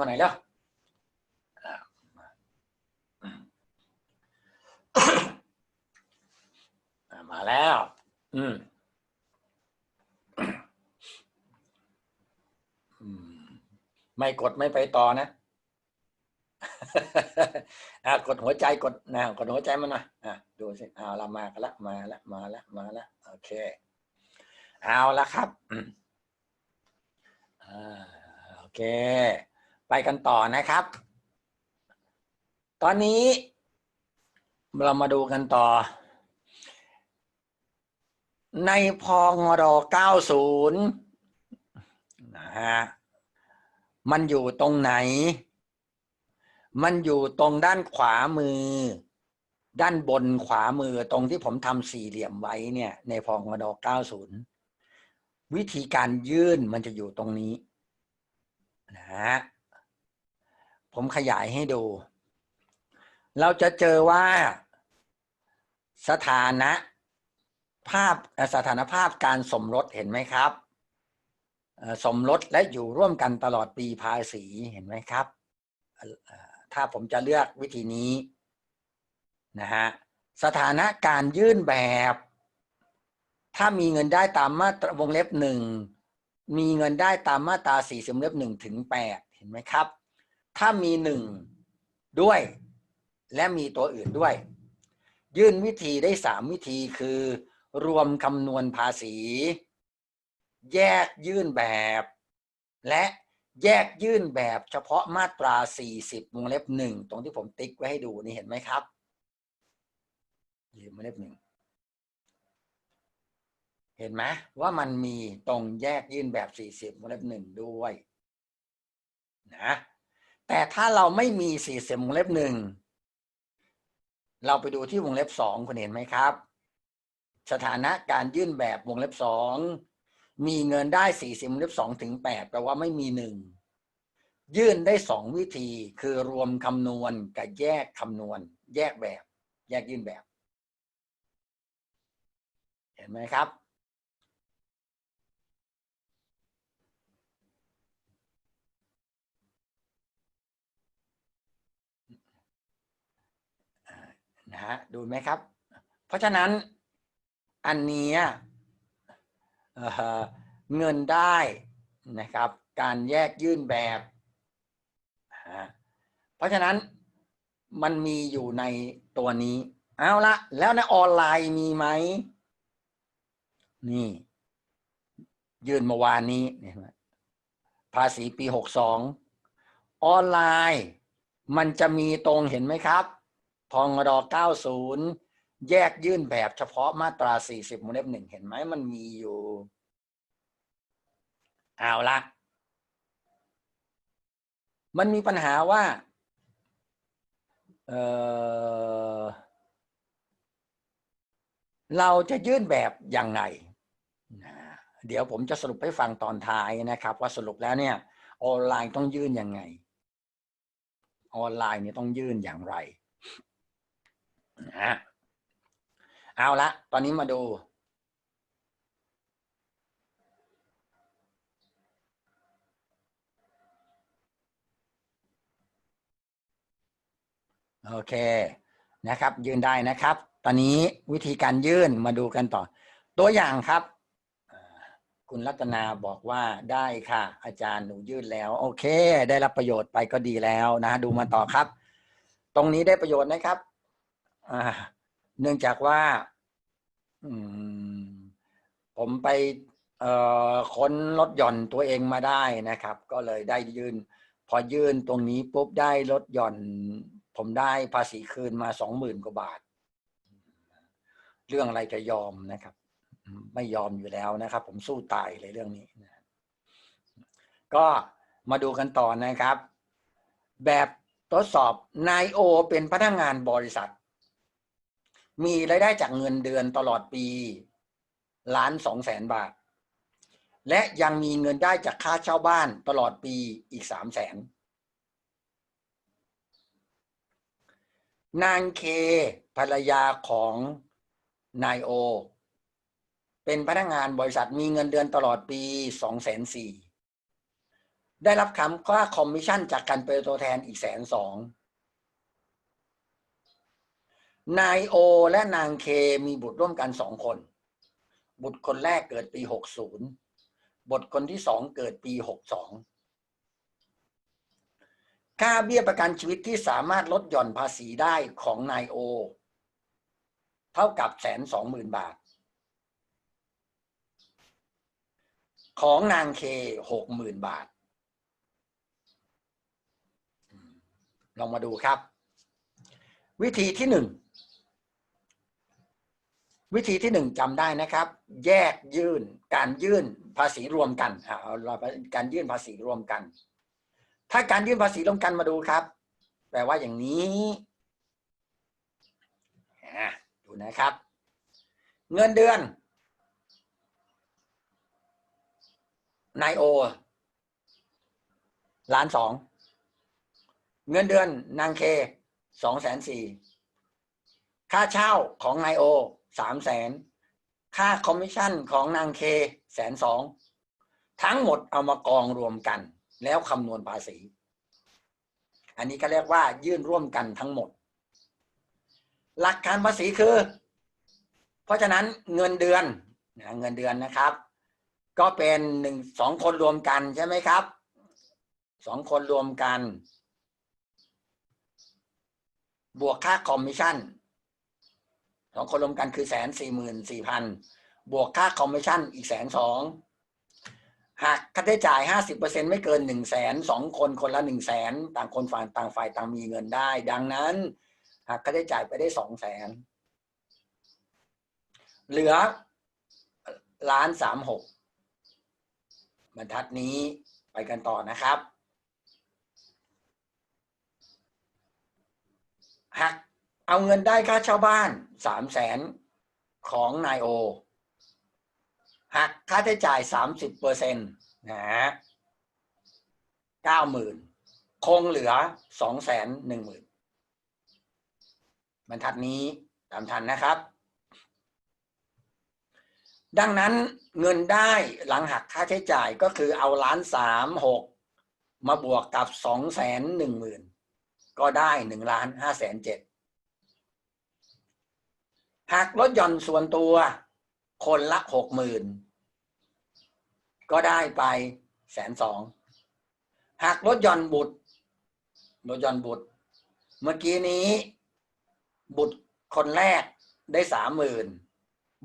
มาไหนแล้วอ่ามาแล้ว อืมไม่กดไม่ไปต่อนะอ่ากดหัวใจกดนะกดหัวใจมันหน่อยอะดูสิเอาละมากละมาละมาละมาละโอเค เอาละครับอ่าโอเค ไปกันต่อนะครับ ตอนนี้ เรามาดูกันต่อ ในพองร90นะฮะมันอยู่ตรงไหน มันอยู่ตรงด้านขวามือ ด้านบนขวามือตรงที่ผมทำสี่เหลี่ยมไว้เนี่ย ในพองร90 วิธีการยื่นมันจะอยู่ตรงนี้นะฮะ ผมขยายให้ดู เราจะเจอว่าสถานะภาพสถานภาพการสมรสเห็นไหมครับ สมรสและอยู่ร่วมกันตลอดปีภาษีเห็นไหมครับ ถ้าผมจะเลือกวิธีนี้นะฮะสถานะการยื่นแบบ ถ้ามีเงินได้ตามมาตราวงเล็บหนึ่งมีเงินได้ตามมาตราสี่สิบเล็บหนึ่งถึงแปดเห็นไหมครับ ถ้ามีหนึ่งด้วย และมีตัวอื่นด้วย ยื่นวิธีได้สามวิธีคือ รวมคำนวณภาษี แยกยื่นแบบ และแยกยื่นแบบเฉพาะมาตรา 40วงเล็บหนึ่งตรงที่ผมติ๊กไว้ให้ดูนี่เห็นไหมครับยืมวงเล็บหนึ่งเห็นไหมว่ามันมีตรงแยกยื่นแบบ 40วงเล็บหนึ่งด้วยนะ แต่ถ้าเราไม่มี40วงเล็บหนึ่งเราไปดูที่วงเล็บสองคุณเห็นไหมครับ สถานะการยื่นแบบวงเล็บสองมีเงินได้สี่สิบวงเล็บสองถึงแปดแปลว่าไม่มีหนึ่งยื่นได้สองวิธีคือรวมคำนวณกับแยกคำนวณ แยกแบบ แยกยื่นแบบ เห็นไหมครับ นะฮะดูไหมครับ เพราะฉะนั้นอันเนี้ยเงินได้นะครับ การแยกยื่นแบบ เพราะฉะนั้นมันมีอยู่ในตัวนี้ เอาละแล้วในออนไลน์มีไหม นี่ ยื่นเมื่อวานนี้เนไหมภาษีปีหกสองออนไลน์ มันจะมีตรงเห็นไหมครับ พองรอ90 แยกยื่นแบบเฉพาะมาตรา 40วงเล็บหนึ่งเห็นไหมมันมีอยู่ เอาละมันมีปัญหาว่าเออเราจะยื่นแบบยังไงนะเดี๋ยวผมจะสรุปให้ฟังตอนท้ายนะครับ ว่าสรุปแล้วเนี่ยออนไลน์ต้องยื่นยังไง ออนไลน์เนี่ยต้องยื่นอย่างไร นะ เอาละ ตอนนี้มาดู โอเคนะครับ ยื่นได้นะครับ ตอนนี้วิธีการยื่นมาดูกันต่อ ตัวอย่างครับ คุณรัตนาบอกว่าได้ค่ะ อาจารย์หนูยื่นแล้ว โอเค ได้รับประโยชน์ไปก็ดีแล้วนะ ดูมาต่อครับ ตรงนี้ได้ประโยชน์นะครับอ่า เนื่องจากว่าผมไปค้นลดหย่อนตัวเองมาได้นะครับ ก็เลยได้ยื่นพอยื่นตรงนี้ปุ๊บได้ลดหย่อน ผมได้ภาษีคืนมาสองหมื่นกว่าบาท เรื่องอะไรจะยอมนะครับ ไม่ยอมอยู่แล้วนะครับ ผมสู้ตายเลยเรื่องนี้นะก็มาดูกันต่อนะครับ แบบทดสอบนายโอ เป็นพนักงานบริษัท มีรายได้จากเงินเดือนตลอดปีล้านสองแสนบาท และยังมีเงินได้จากค่าเช่าบ้านตลอดปีอีกสามแสนนางเคภรรยาของนายโอ เป็นพนักงานบริษัทมีเงินเดือนตลอดปีสองแสนสี่ได้รับคำว่าคอมมิชชั่นจากการเป็นตัวแทนอีกแสนสอง นายโอและนางเคมีบุตรร่วมกันสองคน บุตรคนแรกเกิดปีหกศูนย์บุตรคนที่สองเกิดปีหกสองค่าเบี้ยประกันชีวิตที่สามารถลดหย่อนภาษีได้ของนายโอ เท่ากับแสนสองหมื่นบาท ของนางเคหกหมื่นบาท ลองมาดูครับ วิธีที่หนึ่ง วิธีที่หนึ่งจำได้นะครับ แยกยื่นการยื่นภาษีรวมกันเอาเราการยื่นภาษีรวมกัน ถ้าการยื่นภาษีรวมกันมาดูครับ แปลว่าอย่างนี้ดูนะครับ เงินเดือนนายโอล้านสองเงินเดือนนางเคสองแสนสี่ค่าเช่าของนายโอ สามแสนค่าคอมมิชชั่นของนางเคแสนสองทั้งหมดเอามากองรวมกัน แล้วคำนวณภาษี อันนี้ก็เรียกว่ายื่นร่วมกันทั้งหมด หลักการภาษีคือ เพราะฉะนั้นเงินเดือนนะเงินเดือนนะครับ ก็เป็นหนึ่งสองคนรวมกันใช่ไหมครับสองคนรวมกัน บวกค่าคอมมิชชั่น สองคนรวมกันคือแสนสี่หมื่นสี่พันบวกค่าคอมมิชชั่นอีกแสนสองหากค่าใช้จ่ายห้าสิบเปอร์เซ็นไม่เกินหนึ่งแสนสองคนคนละหนึ่งแสนต่างคนฝ่ายต่างฝ่ายต่างมีเงินได้ ดังนั้น หากค่าใช้จ่ายไปได้สองแสนเหลือล้านสามหกบรรทัดนี้ไปกันต่อนะครับหัก เอาเงินได้ค่าเช่าบ้านสามแสนของนายโอหักค่าใช้จ่ายสามสิบเปอร์เซ็นต์นะฮะเก้าหมื่นคงเหลือสองแสนหนึ่งหมื่นบรรทัดนี้ตามทันนะครับ ดังนั้นเงินได้หลังหักค่าใช้จ่ายก็คือเอาล้านสามหกมาบวกกับสองแสนหนึ่งหมื่นก็ได้หนึ่งล้านห้าแสนเจ็ด หักลดหย่อนส่วนตัว คนละหกหมื่นก็ได้ไปแสนสองหักลดหย่อนบุตรลดหย่อนบุตร เมื่อกี้นี้ บุตรคนแรกได้สามหมื่น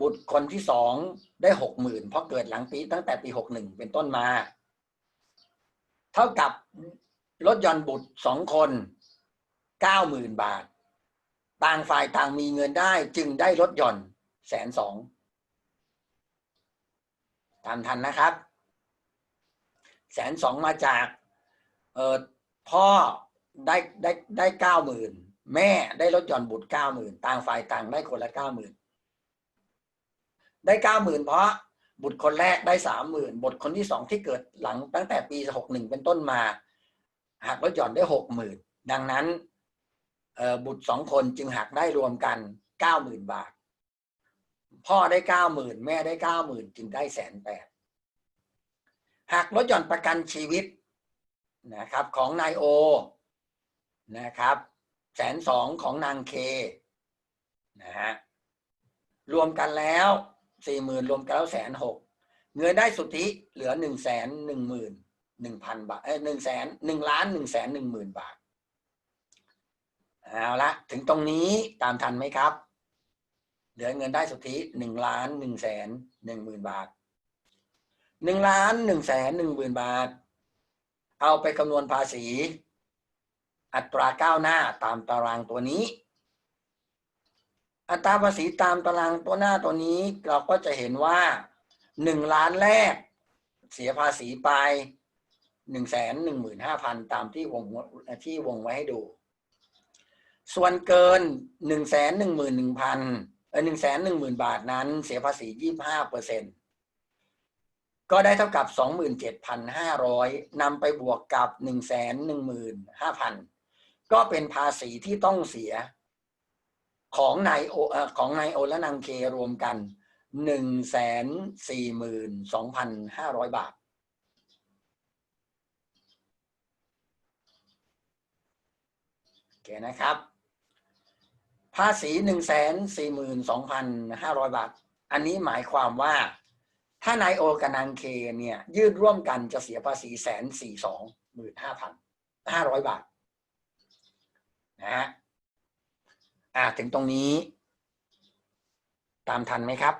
บุตรคนที่สองได้หกหมื่นเพราะเกิดหลังปีตั้งแต่ปีหกหนึ่งเป็นต้นมา เท่ากับลดหย่อนบุตรสองคนเก้าหมื่นบาท ต่างฝ่ายต่างมีเงินได้ จึงได้ลดหย่อนแสนสองตามทันนะครับแสนสองมาจากเออพ่อได้ได้ได้เก้าหมื่นแม่ได้ลดหย่อนบุตรเก้าหมื่นต่างฝ่ายต่างได้คนละเก้าหมื่นได้เก้าหมื่นเพราะบุตรคนแรกได้สามหมื่นบุตรคนที่สองที่เกิดหลังตั้งแต่ปีหกหนึ่งเป็นต้นมาหักลดหย่อนได้หกหมื่นดังนั้น บุตรสองคนจึงหักได้รวมกันเก้าหมื่นบาท พ่อได้เก้าหมื่นแม่ได้เก้าหมื่นจึงได้แสนแปดหักลดหย่อนประกันชีวิตนะครับของนายโอนะครับแสนสองของนางเคนะฮะรวมกันแล้วสี่หมื่นรวมกันแล้วแสนหกเงินได้สุทธิเหลือหนึ่งแสนหนึ่งหมื่นหนึ่งพันบาทเอ้หนึ่งแสนหนึ่งล้านหนึ่งแสนหนึ่งหมื่นบาท เอาละถึงตรงนี้ตามทันไหมครับ เหลือเงินได้สุทธิหนึ่งล้านหนึ่งแสนหนึ่งหมื่นบาทหนึ่งล้านหนึ่งแสนหนึ่งหมื่นบาท เอาไปคำนวณภาษี อัตราก้าวหน้าตามตารางตัวนี้ อัตราภาษีตามตารางตัวหน้าตัวนี้ เราก็จะเห็นว่าหนึ่งล้านแรก เสียภาษีไปหนึ่งแสนหนึ่งหมื่นห้าพันตามที่วงที่วงไว้ให้ดู ส่วนเกินหนึ่งแสนหนึ่งหมื่นหนึ่งพันหนึ่งแสนหนึ่งหมื่นบาทนั้น เสียภาษียี่ห้าเปอร์เซ็นต์ก็ได้เท่ากับสองหมื่นเจ็ดพันห้าร้อยนำไปบวกกับหนึ่งแสนหนึ่งหมื่นห้าพันก็เป็นภาษีที่ต้องเสียของนายโอของนายโอและนางเครวมกันหนึ่งแสนสี่หมื่นสองพันห้าร้อยบาท โอเคนะครับ ภาษีหนึ่งแสนสี่หมื่นสองพันห้าร้อยบาท อันนี้หมายความว่า ถ้านายโอกับนางเคเนี่ยยื่นร่วมกันจะเสียภาษีแสนสี่สองหมื่นห้าพันห้าร้อยบาทนะฮะอ่าถึงตรงนี้ ตามทันไหมครับ